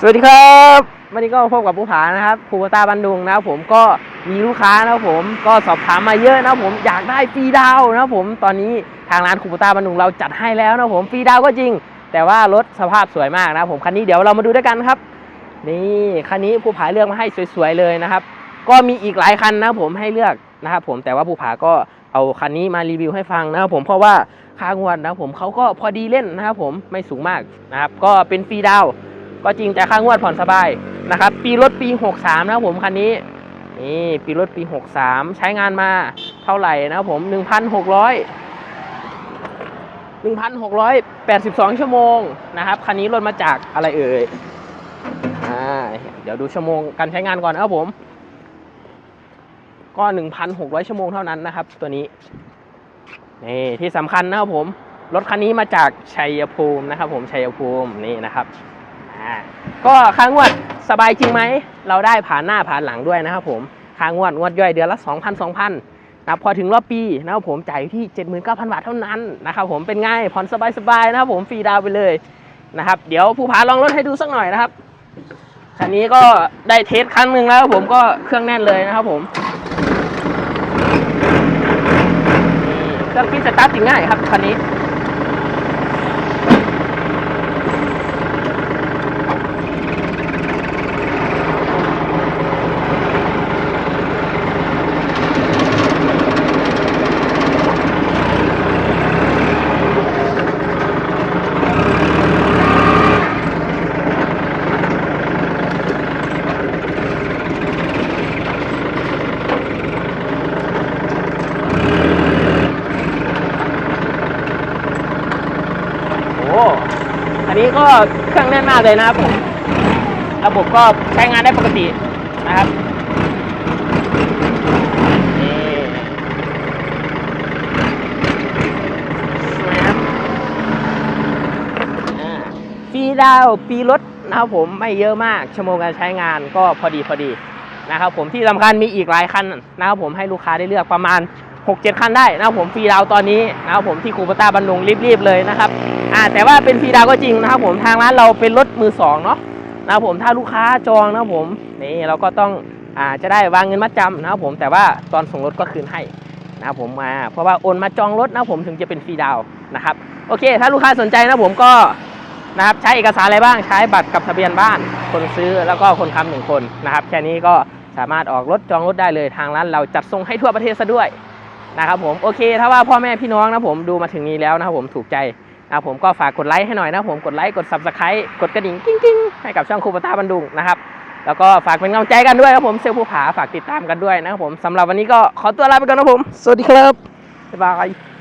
สวัสดีครับวันนี้ก็พบกับผู้ผานะครับภูตาบันดุงนะครับผมก็มีลูกค้านะครับผมก็สอบถามมาเยอะนะครับผมอยากได้ฟรีดาวนะครับผมตอนนี้ทางร้านคูปต้าบันดุงเราจัดให้แล้วนะครับผมฟรีดาวก็จริง แต่ว่ารถสภาพสวยมากนะครับผมคันนี้เดี๋ยวเรามาดูด้วยกันครับ นี่คันนี้ผู้ผาเลือกมาให้สวยๆเลยนะครับ ก็มีอีกหลายคันนะครับผมให้เลือกนะครับผมแต่ว่าผู้ผาก็เอาคันนี้มารีวิวให้ฟังนะครับผมเพราะว่าค่างวดนะครับผมเขาก็พอดีเล่นนะครับผมไม่สูงมากนะครับก็เป็นฟรีดาว ก็จริงแต่ค่างวดผ่อนสบายนะครับ ปีรถปี 63 นะผมคันนี้นี่ปีรถปี 63 ใช้งานมาเท่าไหร่นะผม 1,600 1,682 ชั่วโมงนะครับ คันนี้รถมาจากอะไรเอ่ยอ่าเดี๋ยวดูชั่วโมงการใช้งานก่อนนะครับผม ก็ 1,600 ชั่วโมงเท่านั้นนะครับ ตัวนี้นี่ที่สำคัญนะครับผม รถคันนี้มาจากชัยภูมินะครับผมชัยภูมินี่นะครับ อ่าก็ค่างวดสบายจริงไหม เราได้ผ่านหน้าผ่านหลังด้วยนะครับผมค่างวดงวดย่อยเดือนละ 2,000 2,000นะครับพอถึงรอบปีนะครับผมจ่ายที่ 79,000 บาทเท่านั้นนะครับผมเป็นไงผ่อนสบายๆนะครับผมฟรีดาวไปเลยนะครับเดี๋ยวผู้ผาลองรถให้ดูสักหน่อยนะครับคันนี้ก็ได้เทสครั้งหนึ่งแล้วผมก็เครื่องแน่นเลยนะครับผมเครื่องที่สตาร์ทติดง่ายครับคันนี้ อ้อันนี้ก็เครื่องแน่นมากเลยนะครับผมระบบก็ใช้งานได้ปกตินะครับนี่สวบอ่าฟรีดาวน์ฟรีรถนะครับผมไม่เยอะมากชั่วโมงการใช้งานก็พอดีพอดีนะครับผมที่สำคัญมีอีกหลายคันนะครับผมให้ลูกค้าได้เลือกประมาณ 6-7 คันได้นะครับผมฟรีดาวตอนนี้นะครับผมที่คูปต้าบันดุงรีบๆเลยนะครับอ่าแต่ว่าเป็นฟรีดาวก็จริงนะครับผมทางร้านเราเป็นรถมือสองเนาะนะครับผมถ้าลูกค้าจองนะครับผมนี่เราก็ต้องอ่าจะได้วางเงินมัดจำนะครับผมแต่ว่าตอนส่งรถก็คืนให้นะครับผมมาเพราะว่าโอนมาจองรถนะครับผมถึงจะเป็นฟรีดาวน์นะครับโอเค ถ้าลูกค้าสนใจนะผมก็นะครับใช้เอกสารอะไรบ้างใช้บัตรกับทะเบียนบ้าน คนซื้อแล้วก็คนค้ำหนึ่งคนนะครับแค่นี้ก็สามารถออกรถจองรถได้เลยทางร้านเราจัดส่งให้ทั่วประเทศซะด้วย นะครับผมโอเค ถ้าว่าพ่อแม่พี่น้องนะผมดูมาถึงนี้แล้วนะครับผมถูกใจนะครับผมก็ฝากกดไลค์ให้หน่อยนะครับผมกดไลค์กด subscribe กดกระดิ่งกิ้งกิ้งให้กับช่องคูปต้าบันดุงนะครับแล้วก็ฝากเป็นกำลังใจกันด้วยครับผมเซลลผู้ผาฝากติดตามกันด้วยนะครับผมสำหรับวันนี้ก็ขอตัวลาไปก่อนนะครับผม สวัสดีครับบ๊ายบาย